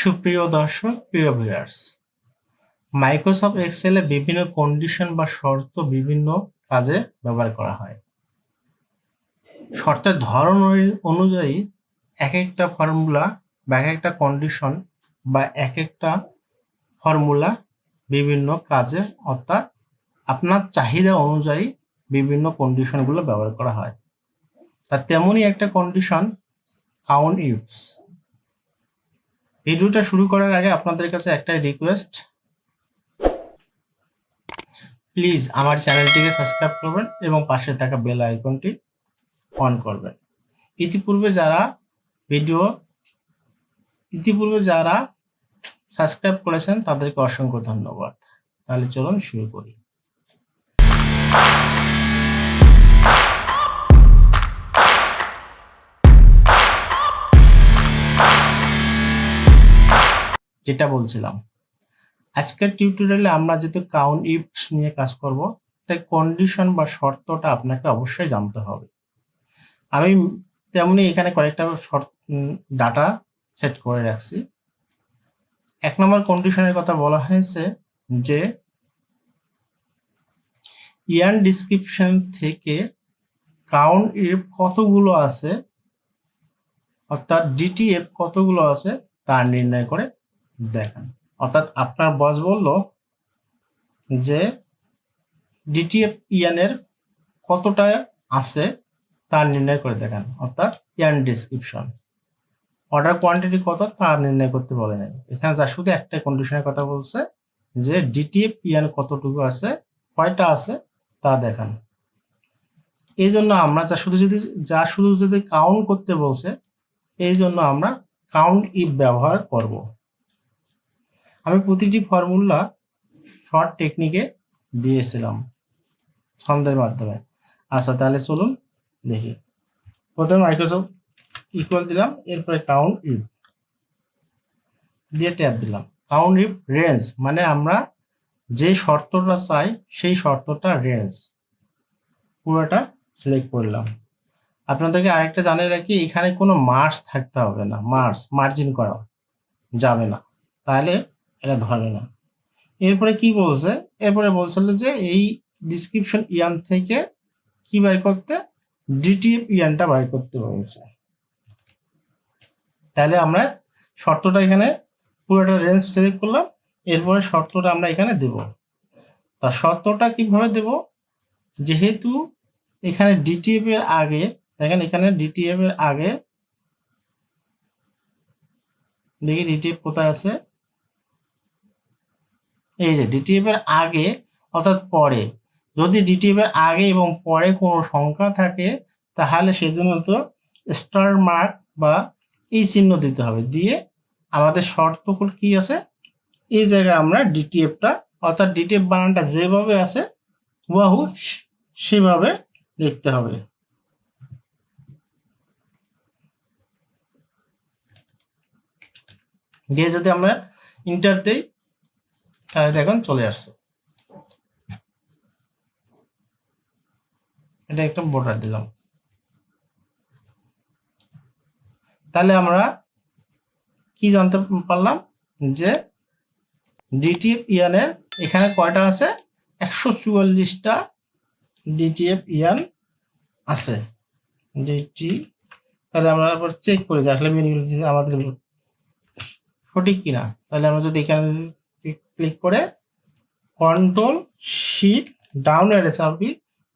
সুপ্রিয় দর্শক, প্রিয় ভিউয়ার্স মাইক্রোসফট এক্সেলে বিভিন্ন কন্ডিশন বা শর্ত বিভিন্ন কাজে ব্যবহার করা হয়। শর্তের ধরন অনুযায়ী এক একটা ফর্মুলা বা এক একটা কন্ডিশন বা এক একটা ফর্মুলা বিভিন্ন কাজে, অর্থাৎ আপনার চাহিদা অনুযায়ী বিভিন্ন কন্ডিশনগুলো ব্যবহার করা হয়। তা তেমনই একটা কন্ডিশন কাউন্ট ইউজ ভিডিওটা শুরু করার আগে আপনাদের কাছে একটাই রিকোয়েস্ট প্লিজ আমার চ্যানেলটিকে সাবস্ক্রাইব করবেন এবং পাশে থাকা বেল আইকনটি অন করবেন। ইতিপূর্বে যারা ভিডিও ইতিপূর্বে যারা সাবস্ক্রাইব করেছেন তাদেরকে অসংখ্য ধন্যবাদ। তাহলে চলুন শুরু করি। যেটা বলছিলাম। আজকের টিউটোরিয়ালে আমরা যেহেতু কাউন্ট ইফস নিয়ে কাজ করব, তাই কন্ডিশন বা শর্তটা আপনাকে অবশ্যই জানতে হবে। আমি তেমনি এখানে কয়েকটা শর্ত ডাটা সেট করে রাখছি। এক নম্বর কন্ডিশনের কথা বলা হয়েছে যে ইয়ান ডিসক্রিপশন থেকে কাউন্ট ইফ কতগুলো আছে, অর্থাৎ ডিটিএফ কতগুলো আছে, তা নির্ণয় করে দেখান। অর্থাৎ আপনার বস বলল যে ডিটিএফ ইয়ানের কতটা আছে তা নির্ণয় করে দেখান। অর্থাৎ ইয়ান ডিসক্রিপশন অর্ডার কোয়ান্টিটি কত তা নির্ণয় করতে বলে নাই। এখানে যা শুধু একটা কন্ডিশনের কথা বলছে যে ডিটিএফ ইয়ান কতটুকু আছে, কয়টা আছে তা দেখান। এই জন্য আমরা যা শুধু যদি, যা শুধু যদি কাউন্ট করতে বলছে এই জন্য আমরা কাউন্ট ইফ ব্যবহার করব। আমি প্রতিটি ফর্মুলা শর্ট টেকনিকে দিয়েছিলাম ছন্দের মাধ্যমে। আচ্ছা তাহলে চলুন দেখি। প্রথমে মাইক্রোসফট ইকুয়াল দিলাম, এরপরে কাউন্ট ইফ দিয়ে ট্যাব দিলাম। কাউন্ট ইফ রেঞ্জ মানে আমরা যে শর্তটা চাই, সেই শর্তটা রেঞ্জ পুরোটা সিলেক্ট করলাম। আপনাদেরকে আরেকটা জানিয়ে রাখি, এখানে কোনো মার্স থাকতে হবে না। মার্স মার্জিন করা যাবে না। তাহলে এটা ধরে না। এরপরে কি বলছে? এরপরে বলছিল যে এই ডিসক্রিপশন ইয়ান থেকে কি বের করতে? ডিটিএফ ইয়ানটা বের করতে বলছে। তাহলে আমরা শর্তটা এখানে পুরোটা রেঞ্জ সিলেক্ট করলাম, এরপরে শর্তটা আমরা এখানে দেব। তা শর্তটা কীভাবে দেব? যেহেতু এখানে ডিটিএফ এর আগে, দেখেন এখানে ডিটিএফ এর আগে, দেখি ডিটিএফ কোথায় আছে? এই যে ডিটিএফ এর আগে অর্থাৎ পরে। যদি ডিটিএফ এর আগে এবং পরে কোনো সংখ্যা থাকে, তাহলে সেজন্য তো স্টার মার্ক বা এই চিহ্ন দিতে হবে। দিয়ে আমাদের শর্ত কি আছে? এই জায়গায় আমরা ডিটিএফটা অর্থাৎ ডিটিএফ বানানটা যেভাবে আছে হুয়াহু সেভাবে লিখতে হবে। দিয়ে যদি আমরা ইন্টার দেই তাহলে দেখুন, চলে আসছে। এটা একটা বর্ডার দিলাম। তাহলে আমরা কি জানতে পারলাম যে ডিটিএফ ইয়ানের এখানে কয়টা আছে? একশো চুয়াল্লিশটা ডিটিএফ ইয়ান আছে। ডিটি তাহলে আমরা চেক করি যে আসলে আমাদের সঠিক কিনা। তাহলে আমরা যদি এখানে ক্লিক করে কন্ট্রোল শিট ডাউন এর চাপি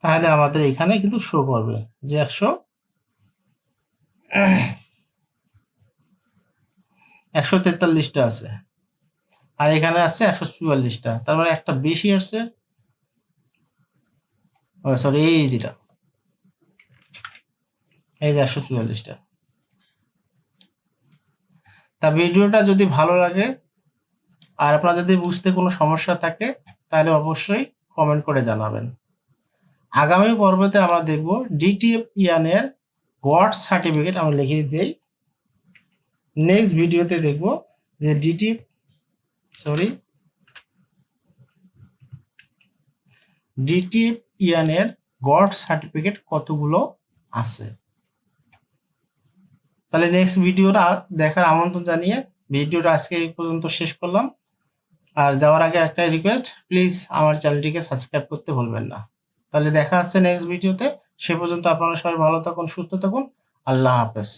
তাহলে আমাদের এখানে কিন্তু শো করবে যে একশো একশো তেতাল্লিশটা আছে। আর এখানে আছে একশো চুয়াল্লিশটা। তার মানে একটা বেশি আসছে। সরি এই যেটা এই যে একশো চুয়াল্লিশটা। তা ভিডিওটা যদি ভালো লাগে আর আপনার যদি বুঝতে কোনো সমস্যা থাকে, তাহলে অবশ্যই কমেন্ট করে জানাবেন। আগামী পর্বতে আমরা দেখব ডিটিএফ ইয়ানের ওয়ার্ড সার্টিফিকেট আমরা লিখে দিই নেক্সট ভিডিওতে দেখব যে ডিটিএফ সরি ডিটিএফ ইয়ানের গড সার্টিফিকেট কতগুলো আছে? তাহলে নেক্সট ভিডিওটা দেখার আমন্ত্রণ জানিয়ে ভিডিওটা আজকে এই পর্যন্ত শেষ করলাম। আর যাওয়ার আগে একটা রিকোয়েস্ট প্লিজ আমার চ্যানেলটিকে সাবস্ক্রাইব করতে ভুলবেন না। তাহলে দেখা হচ্ছে নেক্সট ভিডিওতে সে পর্যন্ত আপনারা সবাই ভালো থাকুন, সুস্থ থাকুন। আল্লাহ হাফেজ।